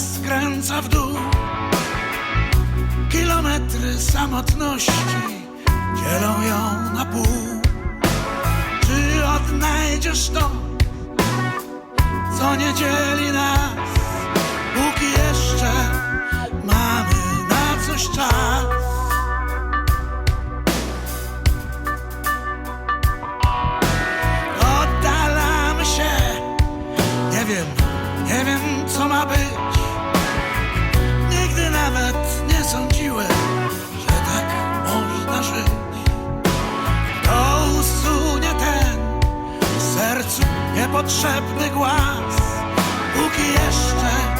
Skręca w dół. Kilometry samotności Dzielą ją na pół. Czy odnajdziesz to Co nie dzieli nas? Póki jeszcze Mamy na coś czas. Oddalamy się. Nie wiem, nie wiem co ma być nawet nie sądziłem, że tak można żyć. To usunie ten sercu niepotrzebny głaz. Póki jeszcze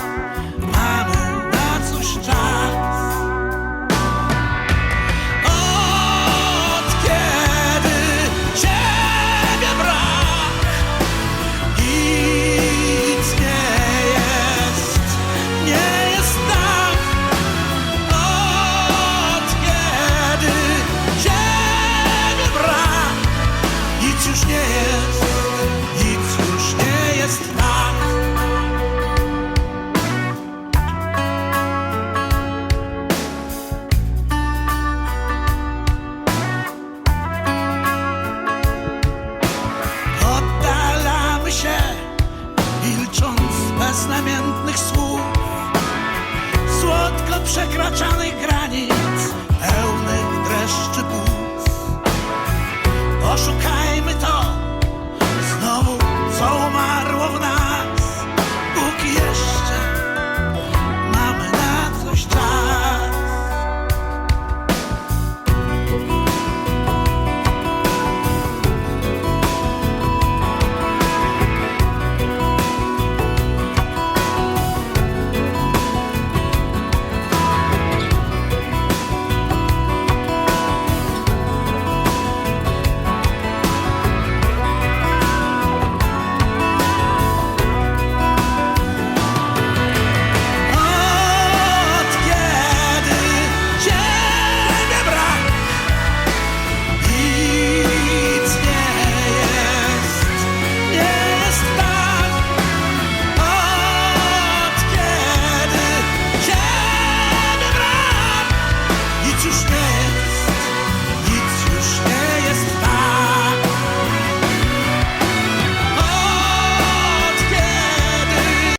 przekraczany just.